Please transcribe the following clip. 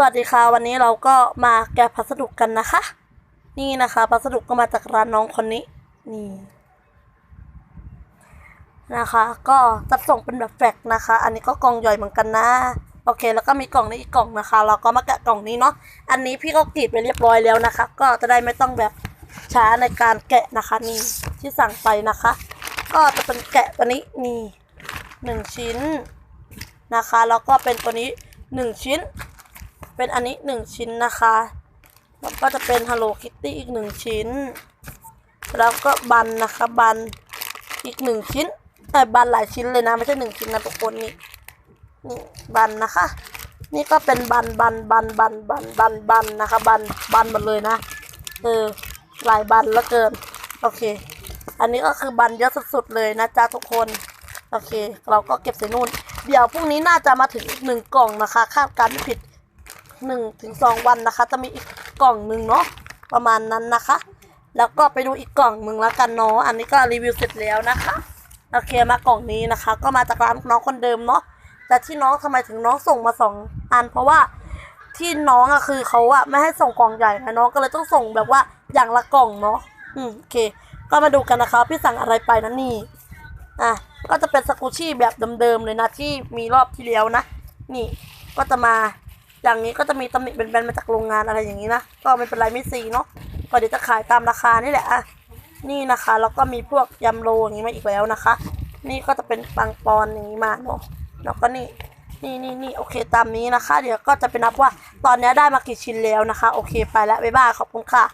สวัสดีค่ะวันนี้เราก็มาแกะพัสดุกันนะคะ นี่นะคะพัสดุก็มาจากร้านน้องคนนี้ นี่ นะคะ ก็จัดส่งเป็นแบบแฟกซ์นะคะ อันนี้ก็กล่องใหญ่เหมือนกันนะ โอเค แล้วก็มีกล่องนี้อีกกล่องนะคะ เราก็มาแกะกล่องนี้เนาะอันนี้พี่ก็กรีดไปเรียบร้อยแล้วนะคะ ก็จะได้ไม่ต้องแบบช้าในการแกะนะคะนี่ที่สั่งไปนะคะ ก็จะเป็นแกะตัวนี้นี่หนึ่งชิ้นนะคะแล้วก็เป็นตัวนี้หนึ่งชิ้น เป็นอันนี้หนึ่งชิ้นนะคะแล้วก็จะเป็น Hello Kitty อีกหนึ่งชิ้น แล้วก็บันนะคะบันอีกหนึ่งชิ้นแต่บันหลายชิ้นเลยนะ ไม่ใช่หนึ่งชิ้นนะทุกคนนี่นี่บันนะคะ นี่ก็เป็นบันบันบันบันบันบันบันนะคะบันบันหมดเลยนะเออหลายบันล้วเกินโอเค อันนี้ก็คือบันเยอะสุดๆเลยนะจ๊ะทุกคนโอเค เราก็เก็บใส่นู่น เดี๋ยวพรุ่งนี้น่าจะมาถึงหนึ่งกล่องนะคะ คาดการณ์ไม่ผิด หนึ่งถึงสองวันนะคะ จะมีอีกกล่องหนึ่งเนาะประมาณนั้นนะคะ แล้วก็ไปดูอีกกล่องหนึ่งแล้วกันเนาะอันนี้ก็รีวิวเสร็จแล้วนะคะโอเคมากล่องนี้นะคะ ก็มาจากร้านน้องคนเดิมเนาะแต่ที่น้องทำไมถึงน้องส่งมาสองอัน เพราะว่าที่น้องอะคือเขาอะไม่ให้ส่งกล่องใหญ่นะน้องก็เลยต้องส่งแบบว่าอย่างละกล่องเนาะอืมโอเค ก็มาดูกันนะคะพี่สั่งอะไรไปนะนี่อะก็จะเป็นสกูชี่แบบเดิมๆเลยนะที่มีรอบที่แล้วนะ นี่ก็จะมา อย่างนี้ก็จะมีตำหนิเป็นแบนๆมาจากโรงงานอะไรอย่างนี้นะ ก็ไม่เป็นไรไม่ซีเนาะก็เดี๋ยวจะขายตามราคานี่แหละอะนี่นะคะ แล้วก็มีพวกยำโรอย่างนี้มาอีกแล้วนะคะ นี่ก็จะเป็นปังปอนอย่างนี้มาเนาะแล้วก็นี่นี่นี่นี่โอเคตามนี้นะคะ เดี๋ยวก็จะไปนับว่าตอนนี้ได้มากี่ชิ้นแล้วนะคะ โอเคไปแล้วบ๊ายบายขอบคุณค่ะ